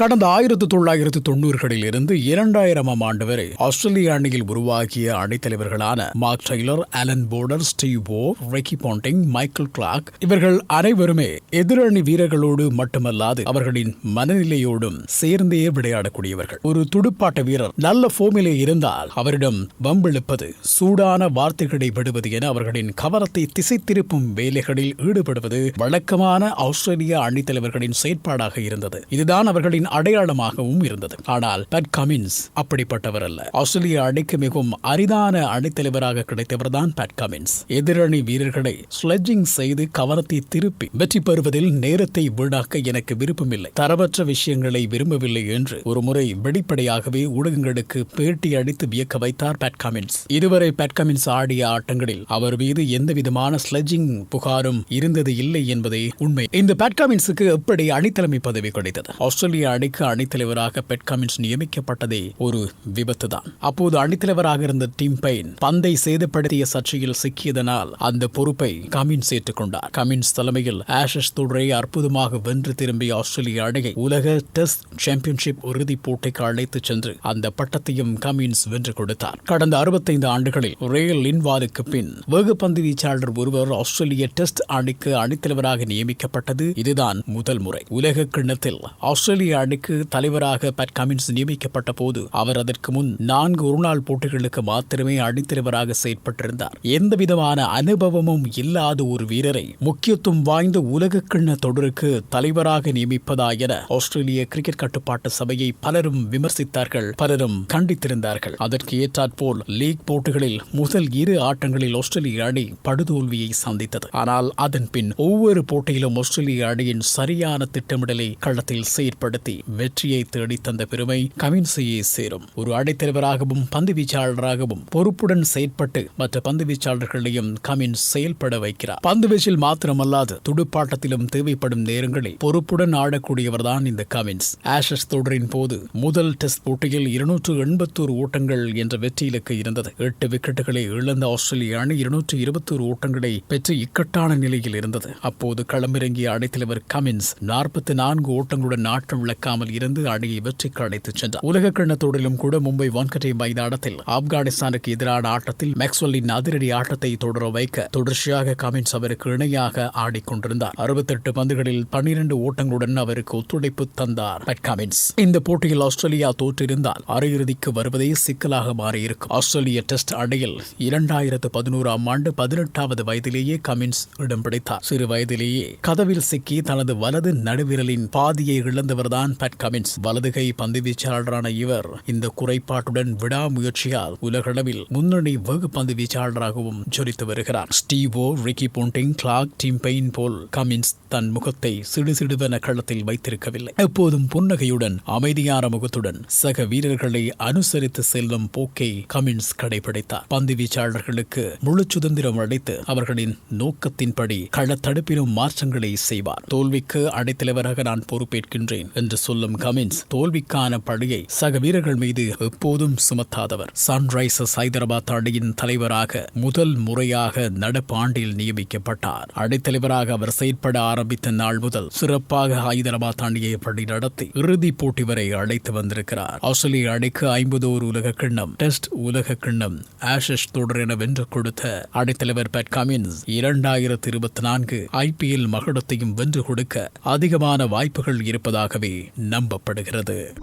கடந்த ஆயிரத்து தொள்ளாயிரத்து தொண்ணூறுகளில் இருந்து இரண்டாயிரமாம் ஆண்டு வரை ஆஸ்திரேலிய அணியில் உருவாகிய அணித்தலைவர்களான Mark Taylor Allan Border Steve Waugh Ricky Ponting Michael Clarke இவர்கள் அனைவருமே எதிரணி வீரர்களோடு மட்டுமல்லாது அவர்களின் மனநிலையோடும் சேர்ந்தே விளையாடக்கூடியவர்கள். ஒரு துடுப்பாட்ட வீரர் நல்ல ஃபோமிலே இருந்தால் அவரிடம் வம்பிழுப்பது சூடான வார்த்தைகளை விடுவது என அவர்களின் கவனத்தை திசை திருப்பும் வேலைகளில் ஈடுபடுவது வழக்கமான ஆஸ்திரேலிய அணித்தலைவர்களின் செயற்பாடாக இருந்தது. இதுதான் அவர்களின் அடையாளமாகவும் இருந்தது. ஆனால் பட் கமின்ஸ் அப்படிப்பட்டவர் அல்ல. ஆஸ்திரேலிய அணிக்கு மிகவும் அரிதான அணித்தலைவராக கிடைத்தவர்தான் பட் கமின்ஸ் எதிரணி வீரர்களை ஸ்லெட்ஜிங் செய்து கவனத்தை திருப்பி வெற்றி பெறுவதில் நேரத்தை வீணாக்க எனக்கு விருப்பமில்லை. தரவற்ற விஷயங்களை விரும்பவில்லை என்று ஒரு முறை வெளிப்படையாகவே ஊடகங்களுக்கு பேட்டி அளித்து வியக்க வைத்தார் பேட் கமின்ஸ் இதுவரை பேட் கமின்ஸ் ஆடிய ஆட்டங்களில் அவர் மீது எந்த விதமான ஸ்லெட்ஜிங் புகாரும் இருந்தது இல்லை என்பதே உண்மை. இந்த பேட் கமின்ஸுக்கு எப்படி அணித்தலைமை பதவி கிடைத்தது? ஆஸ்திரேலிய அணிக்கு அணித்தலைவராக பெட் கமின்ஸ் நியமிக்கப்பட்டதே ஒரு விபத்து தான் அப்போது அணித்தலைவராக இருந்த டிம் பெயின் பந்தை சேதப்படுத்திய சர்ச்சையில் சிக்கியதனால் அந்த பொறுப்பை கமின்ஸ் ஏற்றுக்கொண்டார். கமின்ஸ் தலைமையில் ஆஷஸ் தொடரை அற்புதமாக வென்று திரும்பிய ஆஸ்திரேலிய அணியை உலக டெஸ்ட் சாம்பியன்ஷிப் இறுதிப் போட்டிக்கு அழைத்துச் சென்று அந்த பட்டத்தையும் கமின்ஸ் வென்று கொடுத்தார். கடந்த அறுபத்தைந்து ஆண்டுகளில் ரேல் லின்வாலுக்கு பின் வேகப்பந்து வீச்சாளர் ஒருவர் ஆஸ்திரேலிய டெஸ்ட் அணிக்கு அணித்தலைவராக நியமிக்கப்பட்டது. இதுதான் முதல் முறை. உலக கிண்ணத்தில் ஆஸ்திரேலிய அணிக்கு தலைவராக பட் கமின்ஸ் நியமிக்கப்பட்ட போது அவர் அதற்கு முன் நான்கு ஒருநாள் போட்டிகளுக்கு மாத்திரமே அணித்தலைவராக செயற்பட்டிருந்தார். எந்த விதமான அனுபவமும் இல்லாத ஒரு வீரரை முக்கியத்துவம் வாய்ந்த உலக கிண்ண தொடருக்கு தலைவராக நியமிப்பதா என ஆஸ்திரேலிய கிரிக்கெட் கட்டுப்பாட்டு சபையை பலரும் விமர்சித்தார்கள் பலரும் கண்டித்திருந்தார்கள். அதற்கு ஏற்றாற்போல் லீக் போட்டிகளில் முதல் இரு ஆட்டங்களில் ஆஸ்திரேலிய அணி படுதோல்வியை சந்தித்தது. ஆனால் அதன் பின் ஒவ்வொரு போட்டியிலும் ஆஸ்திரேலிய அணியின் சரியான திட்டமிடலை களத்தில் செயற்படுத்தி வெற்றியை தேடித் தந்த பெருமை கமின்ஸையே சேரும். ஒரு அடைத்தலைவராகவும் பந்து வீச்சாளராகவும் பொறுப்புடன் செயற்பட்டு மற்ற பந்து வீச்சாளர்களையும் கமின்ஸ் செயல்பட வைக்கிறார். பந்து வீச்சில் மாத்திரமல்லாது துடுப்பாட்டத்திலும் தேவைப்படும் நேரங்களில் பொறுப்புடன் ஆடக்கூடியவர்தான் இந்த கமின்ஸ் ஆஷஸ் தொடரின் போது முதல் டெஸ்ட் போட்டியில் இருநூற்று எண்பத்தோரு ஓட்டங்கள் என்ற வெற்றி இலக்கு இருந்தது. எட்டு விக்கெட்டுகளை இழந்த ஆஸ்திரேலிய அணி இருநூற்று இருபத்தோரு ஓட்டங்களை பெற்று இக்கட்டான நிலையில் இருந்தது. அப்போது களமிறங்கிய அடைத்தலைவர் கமின்ஸ் நாற்பத்தி நான்கு ஓட்டங்களுடன் நாட்டம் இழக்காமல் இருந்து அணியை வெற்றிக்கு அழைத்துச் சென்றார். உலக கிண்ணத்தோடிலும் கூட மும்பை வான்கட்டை மைதானத்தில் ஆப்கானிஸ்தானுக்கு எதிரான ஆட்டத்தில் மேக்ஸ்வெல்லின் அதிரடி ஆட்டத்தை தொடர வைக்க தொடர்ச்சியாக கமின்ஸ் அவருக்கு இணையாக ஆடிக்கொண்டிருந்தார் அறுபத்தெட்டு பந்துகளில் பன்னிரண்டு ஓட்டங்களுடன் அவருக்கு ஒத்துழைப்பு தந்தார் பட் இந்த போட்டியில் ஆஸ்திரேலியா தோற்றிருந்தால் அரையிறுதிக்கு வருவதே சிக்கலாக மாறியிருக்கும். ஆஸ்திரேலிய டெஸ்ட் அணியில் இரண்டாயிரத்து பதினோராம் ஆண்டு பதினெட்டாவது வயதிலேயே கமின்ஸ் இடம் பிடித்தார். சிறு வயதிலேயே கதவில் சிக்கி தனது வலது நடுவிரலின் பாதியை இழந்தவர்தான் பட் கமின்ஸ் வலதுகை பந்து வீச்சாளரான இவர் இந்த குறைபாட்டுடன் விடாமுயற்சியால் உலகளவில் முன்னணி வெகு பந்து வீச்சாளராகவும் ஜொலித்து வருகிறார். Steve Waugh Ricky Ponting Clarke Tim Paine போல் கமின்ஸ் தன் முகத்தை சிடுசிடுவென களத்தில் வைத்திருக்கவில்லை. எப்போதும் புன்னகையுடன் அமைதியான முகத்துடன் சக வீரர்களை அனுசரித்து செல்லும் போக்கை கமின்ஸ் கடைபிடித்தார். பந்து வீச்சாளர்களுக்கு முழு சுதந்திரம் அளித்து அவர்களின் நோக்கத்தின்படி களத்தடுப்பிலும் மாற்றங்களை செய்வார். தோல்விக்கு அடைத்தலைவராக நான் பொறுப்பேற்கின்றேன் என்று சொல்லும் கமின்ஸ் தோல்விக்கான பழியை சக வீரர்கள் மீது எப்போதும் சுமத்தாதவர். சன்ரைசர்ஸ் ஹைதராபாத் அணியின் தலைவராக முதல் முறையாக நடப்பு ஆண்டில் நியமிக்கப்பட்டார். அடைத்தலைவராக அவர் செயற்பட ஆரம்பித்த நாள் முதல் சிறப்பாக ஹைதராபாத் அணியை படி நடத்தி இறுதிப் போட்டி வரை அழைத்து வந்திருக்கிறார். ஆஸ்திரேலிய அணிக்கு ஐம்பதோரு உலக கிண்ணம் டெஸ்ட் உலக கிண்ணம் ஆஷஸ் தொடர் என வென்று கொடுத்த அடைத்தலைவர் பேட் கமின்ஸ் இரண்டாயிரத்தி இருபத்தி நான்கு ஐபிஎல் மகுடத்தையும் வென்று கொடுக்க அதிகமான வாய்ப்புகள் இருப்பதாகவே நம்பப்படுகிறது.